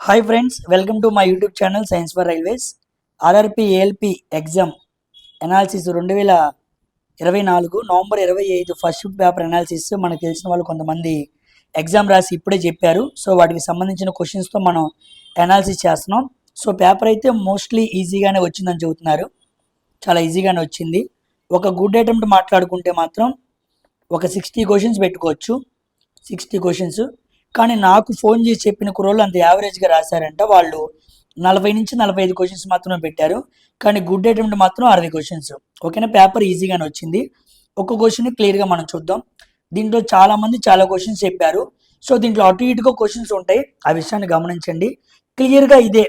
Hi friends welcome to my YouTube channel science for railways RRP ALP exam analysis రెండు వేల ఇరవై నాలుగు November ఇరవై ఐదు ఫస్ట్ పేపర్ ఎనాలిసిస్ మనకు తెలిసిన వాళ్ళు కొంతమంది ఎగ్జామ్ రాసి ఇప్పుడే చెప్పారు. సో వాటికి సంబంధించిన క్వశ్చన్స్తో మనం ఎనాలిసిస్ చేస్తున్నాం. సో పేపర్ అయితే మోస్ట్లీ ఈజీగానే వచ్చిందని చెబుతున్నారు. చాలా ఈజీగానే వచ్చింది. ఒక గుడ్ అటెంప్ట్ మాట్లాడుకుంటే మాత్రం ఒక సిక్స్టీ క్వశ్చన్స్ పెట్టుకోవచ్చు. సిక్స్టీ క్వశ్చన్స్ కానీ నాకు ఫోన్ చేసి చెప్పిన కుర్రోళ్ళు అంత యావరేజ్గా రాశారంట. వాళ్ళు నలభై నుంచి నలభై ఐదు క్వశ్చన్స్ మాత్రమే పెట్టారు. కానీ గుడ్ అటెంప్ట్ మాత్రం అరవై క్వశ్చన్స్ ఓకేనా? పేపర్ ఈజీగానే వచ్చింది. ఒక్క క్వశ్చన్ క్లియర్గా మనం చూద్దాం. దీంట్లో చాలామంది చాలా క్వశ్చన్స్ చెప్పారు. సో దీంట్లో అటు ఇటుగా క్వశ్చన్స్ ఉంటాయి. ఆ విషయాన్ని గమనించండి. క్లియర్గా ఇదే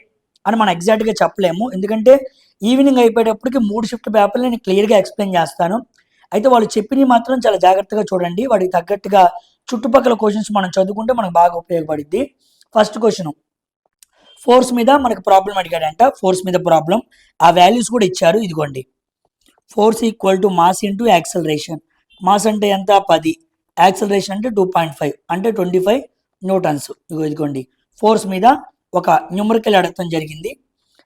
అని మనం ఎగ్జాక్ట్గా చెప్పలేము. ఎందుకంటే ఈవినింగ్ అయిపోయేటప్పటికి మూడు షిఫ్ట్ పేపర్లు నేను క్లియర్గా ఎక్స్ప్లెయిన్ చేస్తాను. అయితే వాళ్ళు చెప్పినవి మాత్రం చాలా జాగ్రత్తగా చూడండి. వాటికి తగ్గట్టుగా చుట్టుపక్కల క్వశ్చన్స్ మనం చదువుకుంటే మనకు బాగా ఉపయోగపడుద్ది. ఫస్ట్ క్వశ్చన్ ఫోర్స్ మీద మనకు ప్రాబ్లం అడిగాడంట. ఫోర్స్ మీద ప్రాబ్లం ఆ వాల్యూస్ కూడా ఇచ్చారు. ఇదిగోండి. Force equal to mass into acceleration mass అంటే ఎంత? పది. యాక్సలరేషన్ అంటే టూ పాయింట్ ఫైవ్ అంటే ట్వంటీ ఫైవ్ న్యూటన్స్ ఇదిగోండి. ఫోర్స్ మీద ఒక న్యూమరికల్ అడగటం జరిగింది.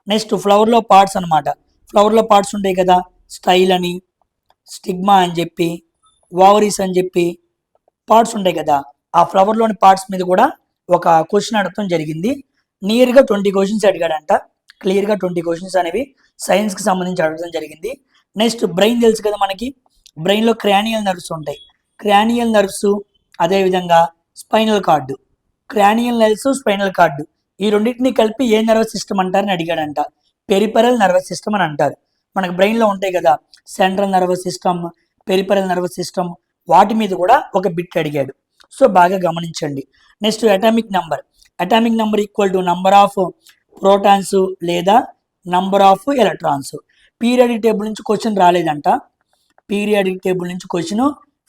నెక్స్ట్ ఫ్లవర్లో పార్ట్స్ అనమాట ఫ్లవర్లో పార్ట్స్ ఉంటాయి కదా. స్టైల్ అని స్టిగ్మా అని చెప్పి వావరీస్ అని చెప్పి పార్ట్స్ ఉంటాయి కదా ఆ ఫ్లవర్లోని పార్ట్స్ మీద కూడా ఒక క్వశ్చన్ అడగటం జరిగింది. నియర్గా ట్వంటీ క్వశ్చన్స్ అడిగాడంట. క్లియర్గా ట్వంటీ క్వశ్చన్స్ అనేవి సైన్స్కి సంబంధించి అడగడం జరిగింది. నెక్స్ట్ బ్రెయిన్ తెలుసు కదా మనకి? బ్రెయిన్లో క్రానియల్ నర్వ్స్ ఉంటాయి. క్రానియల్ నర్వ్స్ అదేవిధంగా spinal cord cranial nerves spinal cord ఈ రెండింటిని కలిపి ఏ నర్వస్ సిస్టమ్ అంటారని అడిగాడంట. పెరిపరల్ నర్వస్ సిస్టమ్ అని అంటారు. మనకు బ్రెయిన్లో ఉంటాయి కదా central nervous system peripheral nervous system వాటి మీద కూడా ఒక బిట్ అడిగాడు. సో బాగా గమనించండి. Next atomic number atomic number equal to number of protons లేదా number of electrons periodic table నుంచి క్వశ్చన్ రాలేదంట. పీరియాడిక్ టేబుల్ నుంచి క్వశ్చన్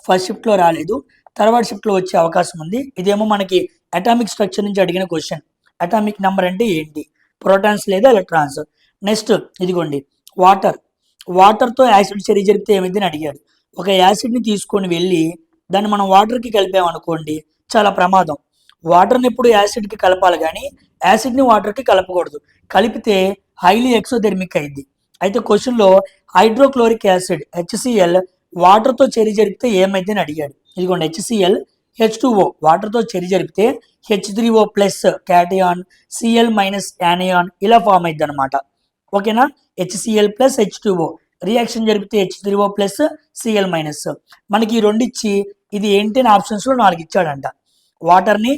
ఫస్ట్ షిఫ్ట్లో రాలేదు. తర్వాత షిఫ్ట్లో వచ్చే అవకాశం ఉంది. ఇదేమో మనకి అటామిక్ స్ట్రక్చర్ నుంచి అడిగిన క్వశ్చన్ అటామిక్ నంబర్ అంటే ఏంటి? ప్రోటాన్స్ లేదా ఎలక్ట్రాన్స్ నెక్స్ట్ ఇదిగోండి. వాటర్ వాటర్తో యాసిడ్ చర్య జరిపితే ఏమైందని అడిగాడు. ఒక యాసిడ్ని తీసుకొని వెళ్ళి దాన్ని మనం వాటర్కి కలిపామనుకోండి చాలా ప్రమాదం. వాటర్ని ఎప్పుడు యాసిడ్కి కలపాలి కానీ యాసిడ్ని వాటర్కి కలపకూడదు. కలిపితే హైలీ ఎక్సోథెర్మిక్ అయింది. అయితే క్వశ్చన్లో హైడ్రోక్లోరిక్ యాసిడ్ హెచ్సిఎల్ వాటర్తో చెరి జరిపితే ఏమైందని అడిగాడు. ఇదిగోండి హెచ్సిఎల్ హెచ్ టూఓ వాటర్తో చెరి జరిపితే H three O plus cation CL minus anion ఇలా ఫామ్ అయింది అనమాట ఓకేనా? HCL plus H two O reaction జరిపితే H three O plus CL minus మనకి ఈ రెండు ఇచ్చి ఇది ఏంటి అని ఆప్షన్స్లో నాలుగు ఇచ్చాడంట. వాటర్ని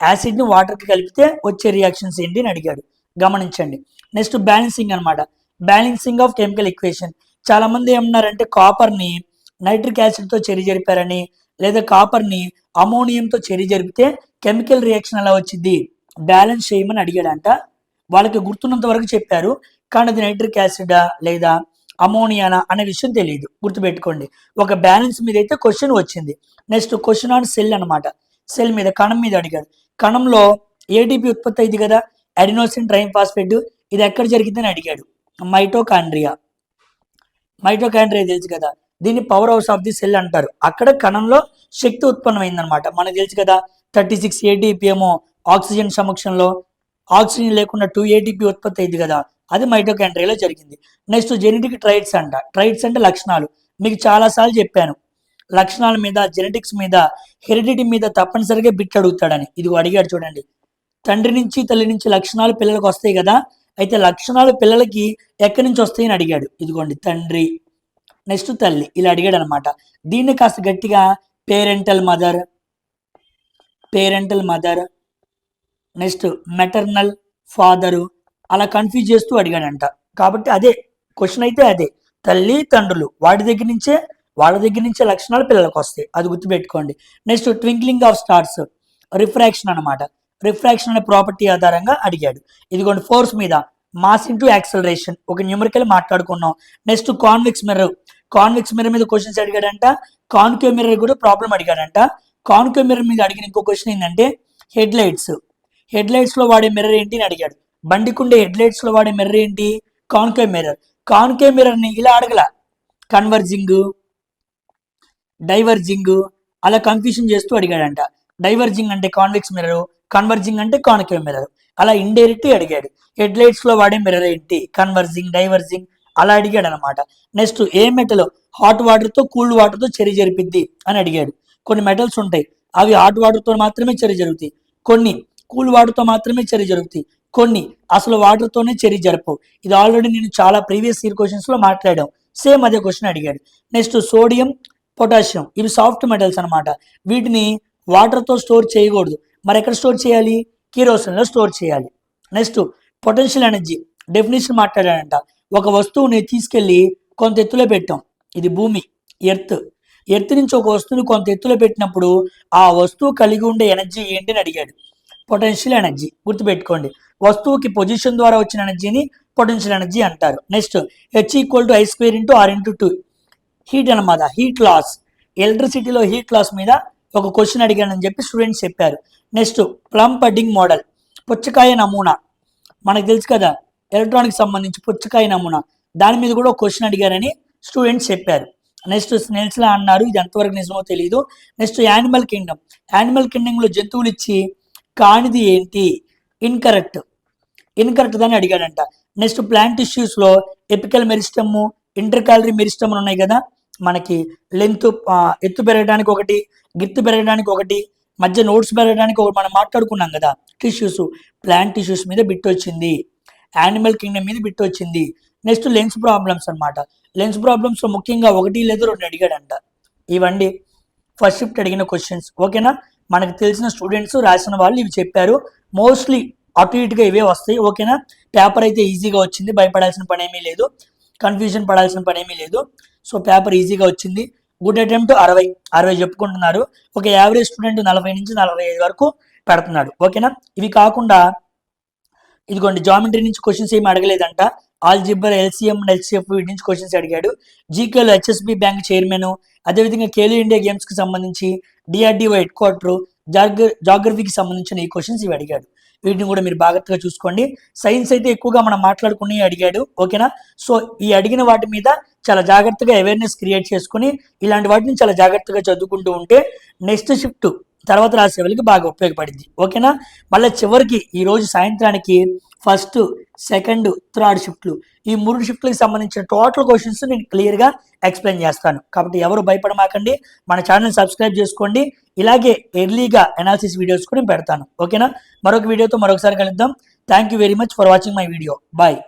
యాసిడ్ని వాటర్కి కలిపితే వచ్చే రియాక్షన్స్ ఏంటి అని అడిగాడు. గమనించండి. నెక్స్ట్ బ్యాలెన్సింగ్ అనమాట బ్యాలెన్సింగ్ ఆఫ్ కెమికల్ ఈక్వేషన్ చాలా మంది ఏమన్నారంటే కాపర్ని నైట్రిక్ యాసిడ్తో చర్య జరిపారని లేదా కాపర్ని అమోనియంతో చర్య జరిపితే కెమికల్ రియాక్షన్ ఎలా వచ్చింది బ్యాలెన్స్ చేయమని అడిగాడంట. వాళ్ళకి గుర్తున్నంత వరకు చెప్పారు. కానీ అది నైట్రిక్ యాసిడా లేదా అమోనియానా అనే విషయం తెలియదు గుర్తుపెట్టుకోండి. ఒక బ్యాలెన్స్ మీద అయితే క్వశ్చన్ వచ్చింది. నెక్స్ట్ క్వశ్చన్ ఆన్ సెల్ అనమాట సెల్ మీద కణం మీద అడిగాడు కణంలో ఏటీపీ ఉత్పత్తి అయింది కదా? Adenosine triphosphate. ఇది ఎక్కడ జరిగిందని అడిగాడు. మైటోకాండ్రియా. మైటోకాండ్రియా తెలుసు కదా? దీన్ని power house of the cell అంటారు. అక్కడ కణంలో శక్తి ఉత్పన్నమైందనమాట మనకు తెలుసు కదా? థర్టీ సిక్స్ ఏటీపీ ఏమో ఆక్సిజన్ సమక్షంలో. ఆక్సిజన్ లేకుండా టూ ఏటీపీ ఉత్పత్తి అయింది కదా? అది మైటోకాండ్రియాలో జరిగింది. నెక్స్ట్ జెనెటిక్ ట్రైట్స్ అంట. ట్రైట్స్ అంటే లక్షణాలు. మీకు చాలాసార్లు చెప్పాను. లక్షణాల మీద జెనెటిక్స్ మీద హెరిడిటీ మీద తప్పనిసరిగా బిట్ అడుగుతాడని. ఇదిగో అడిగాడు చూడండి. తండ్రి నుంచి తల్లి నుంచి లక్షణాలు పిల్లలకు వస్తాయి కదా? అయితే లక్షణాలు పిల్లలకి ఎక్కడి నుంచి వస్తాయని అడిగాడు. ఇదిగోండి తండ్రి. నెక్స్ట్ తల్లి. ఇలా అడిగాడు అనమాట దీన్ని కాస్త గట్టిగా parental mother parental mother next maternal father అలా కన్ఫ్యూజ్ చేస్తూ అడిగాడంట. కాబట్టి అదే క్వశ్చన్ అయితే అదే. తల్లి తండ్రులు వాటి దగ్గర నుంచే వాళ్ళ దగ్గర నుంచే లక్షణాలు పిల్లలకు వస్తాయి. అది గుర్తుపెట్టుకోండి. Next twinkling of stars refraction అనమాట రిఫ్రాక్షన్ అనే ప్రాపర్టీ ఆధారంగా అడిగాడు. ఇదిగోండి ఫోర్స్ మీద మాస్ ఇంటూ యాక్సలరేషన్ ఒక న్యూమరికల్ మాట్లాడుకున్నాం. Next convex mirror convex mirror మీద క్వశ్చన్స్ అడిగాడంట. కాన్క్యూ మిర్రర్ కూడా ప్రాబ్లం అడిగాడంట. కాన్క్యూ మిర్రర్ మీద అడిగిన ఇంకో క్వశ్చన్ ఏంటంటే హెడ్ లైట్స్ హెడ్ లైట్స్లో వాడే మిర్రర్ ఏంటి అని అడిగాడు. బండికుండే హెడ్లైట్స్లో వాడే మిర్రర్ ఏంటి? కాన్కే మిర్రర్ కాన్కే మిర్రర్ని ఇలా అడగల. కన్వర్జింగ్ డైవర్జింగ్ అలా కన్ఫ్యూషన్ చేస్తూ అడిగాడంట. డైవర్జింగ్ అంటే కాన్వెక్స్ మిర్రర్ కన్వర్జింగ్ అంటే కాన్కేవ్ మిర్రర్ అలా ఇండైరెక్ట్ అడిగాడు. హెడ్లైట్స్లో లో వాడే మిర్రర్ ఏంటి? కన్వర్జింగ్ డైవర్జింగ్ అలా అడిగాడు అనమాట నెక్స్ట్ ఏ మెటల్ హాట్ వాటర్తో కూల్డ్ వాటర్తో చెరి జరిపిద్ది అని అడిగాడు. కొన్ని మెటల్స్ ఉంటాయి. అవి హాట్ వాటర్తో మాత్రమే చెరి జరుగుతాయి. కొన్ని కూల్ వాటర్తో మాత్రమే చెరి జరుగుతాయి. కొన్ని అసలు వాటర్తోనే చర్య జరపవు. ఇది ఆల్రెడీ నేను చాలా ప్రీవియస్ ఇయర్ క్వశ్చన్స్లో మాట్లాడాం. సేమ్ అదే క్వశ్చన్ అడిగాడు. నెక్స్ట్ సోడియం పొటాషియం ఇవి సాఫ్ట్ మెటల్స్ అన్నమాట. వీటిని వాటర్తో స్టోర్ చేయకూడదు. మరి ఎక్కడ స్టోర్ చేయాలి? కీరోసిన్లో స్టోర్ చేయాలి. నెక్స్ట్ పొటెన్షియల్ ఎనర్జీ డెఫినేషన్ మాట్లాడాడంట. ఒక వస్తువుని తీసుకెళ్ళి కొంత ఎత్తులో పెట్టాం. ఇది భూమి ఎర్త్ ఎర్త్ నుంచి ఒక వస్తువుని కొంత ఎత్తులో పెట్టినప్పుడు ఆ వస్తువు కలిగి ఉండే ఎనర్జీ ఏంటి అని అడిగాడు. పొటెన్షియల్ ఎనర్జీ గుర్తుపెట్టుకోండి. వస్తువుకి పొజిషన్ ద్వారా వచ్చిన ఎనర్జీని పొటెన్షియల్ ఎనర్జీ అంటారు. Next H equal to I square into R into two heat అనమాట హీట్ లాస్ ఎలక్ట్రిసిటీలో హీట్ లాస్ మీద ఒక క్వశ్చన్ అడిగానని చెప్పి స్టూడెంట్స్ చెప్పారు. నెక్స్ట్ ప్లమ్ పడ్డింగ్ మోడల్ పుచ్చకాయ నమూనా. మనకు తెలుసు కదా ఎలక్ట్రానిక్ సంబంధించి పుచ్చకాయ నమూనా. దాని మీద కూడా ఒక క్వశ్చన్ అడిగారని స్టూడెంట్స్ చెప్పారు. నెక్స్ట్ స్నేల్స్లా అన్నారు. ఇది ఎంతవరకు నిజమో తెలియదు నెక్స్ట్ యానిమల్ కింగ్డమ్ యానిమల్ కింగ్డమ్లో జంతువులు ఇచ్చి కానిది ఏంటి? ఇన్కరెక్ట్ ఇన్కరెక్ట్ దాన్ని అడిగాడంట. నెక్స్ట్ ప్లాంట్ టిష్యూస్లో ఎపికల్ మెరిస్టమ్ ఇంటర్కాలరీ మెరిస్టమ్ ఉన్నాయి కదా మనకి లెంత్ ఎత్తు పెరగడానికి ఒకటి గిత్తు పెరగడానికి ఒకటి మధ్య నోట్స్ పెరగడానికి ఒకటి మనం మాట్లాడుకున్నాం కదా టిష్యూస్ ప్లాంట్ టిష్యూస్ మీద బిట్ వచ్చింది యానిమల్ కింగ్డమ్ మీద బిట్ వచ్చింది. నెక్స్ట్ లెన్స్ ప్రాబ్లమ్స్ అన్నమాట. లెన్స్ ప్రాబ్లమ్స్లో ముఖ్యంగా ఒకటి లేదా రెండు అడిగాడంట. ఇవండి ఫస్ట్ షిఫ్ట్ అడిగిన క్వశ్చన్స్ ఓకేనా మనకు తెలిసిన స్టూడెంట్స్ రాసిన వాళ్ళు ఇవి చెప్పారు. మోస్ట్లీ అటు ఇటుగా ఇవే వస్తాయి. ఓకేనా? పేపర్ అయితే ఈజీగా వచ్చింది. భయపడాల్సిన పని ఏమీ లేదు. కన్ఫ్యూజన్ పడాల్సిన పని ఏమీ లేదు సో పేపర్ ఈజీగా వచ్చింది. గుడ్ అటెంప్ట్ అరవై. అరవై చెప్పుకుంటున్నారు. ఒక యావరేజ్ స్టూడెంట్ నలభై నుంచి నలభై ఐదు వరకు పెడుతున్నాడు. ఓకేనా? ఇవి కాకుండా ఇదిగోండి జామెట్రీ నుంచి క్వశ్చన్స్ ఏమి అడగలేదంట. ఆల్జిబ్రా ఎల్సిఎం ఎల్సిఎఫ్ వీటి నుంచి క్వశ్చన్స్ అడిగాడు. జీకేలో హెచ్ఎస్బి బ్యాంక్ చైర్మన్ అదేవిధంగా కేలో ఇండియా గేమ్స్కి సంబంధించి డిఆర్డిఓ హెడ్ క్వార్టర్ జాగ్ర జాగ్రఫీకి సంబంధించిన ఈ క్వశ్చన్స్ ఇవి అడిగాడు. వీటిని కూడా మీరు జాగ్రత్తగా చూసుకోండి. సైన్స్ అయితే ఎక్కువగా మనం మాట్లాడుకుని అడిగాడు ఓకేనా? సో ఈ అడిగిన వాటి మీద చాలా జాగ్రత్తగా అవేర్నెస్ క్రియేట్ చేసుకుని ఇలాంటి వాటిని చాలా జాగ్రత్తగా చదువుకుంటూ ఉంటే నెక్స్ట్ షిఫ్ట్ తర్వాత రాసే వాళ్ళకి బాగా ఉపయోగపడింది ఓకేనా? మళ్ళీ చివరికి ఈరోజు సాయంత్రానికి ఫస్ట్ సెకండ్ థర్డ్ షిఫ్ట్లు. ఈ మూడు షిఫ్ట్లకు సంబంధించిన టోటల్ క్వశ్చన్స్ నేను క్లియర్గా ఎక్స్ప్లెయిన్ చేస్తాను. కాబట్టి ఎవరు భయపడమాకండి మన ఛానల్ సబ్స్క్రైబ్ చేసుకోండి ఇలాగే ఎర్లీగా అనాలిసిస్ వీడియోస్ కూడా పెడతాను. ఓకేనా? మరొక వీడియోతో మరొకసారి కలుద్దాం. Thank you very much for watching my video. Bye.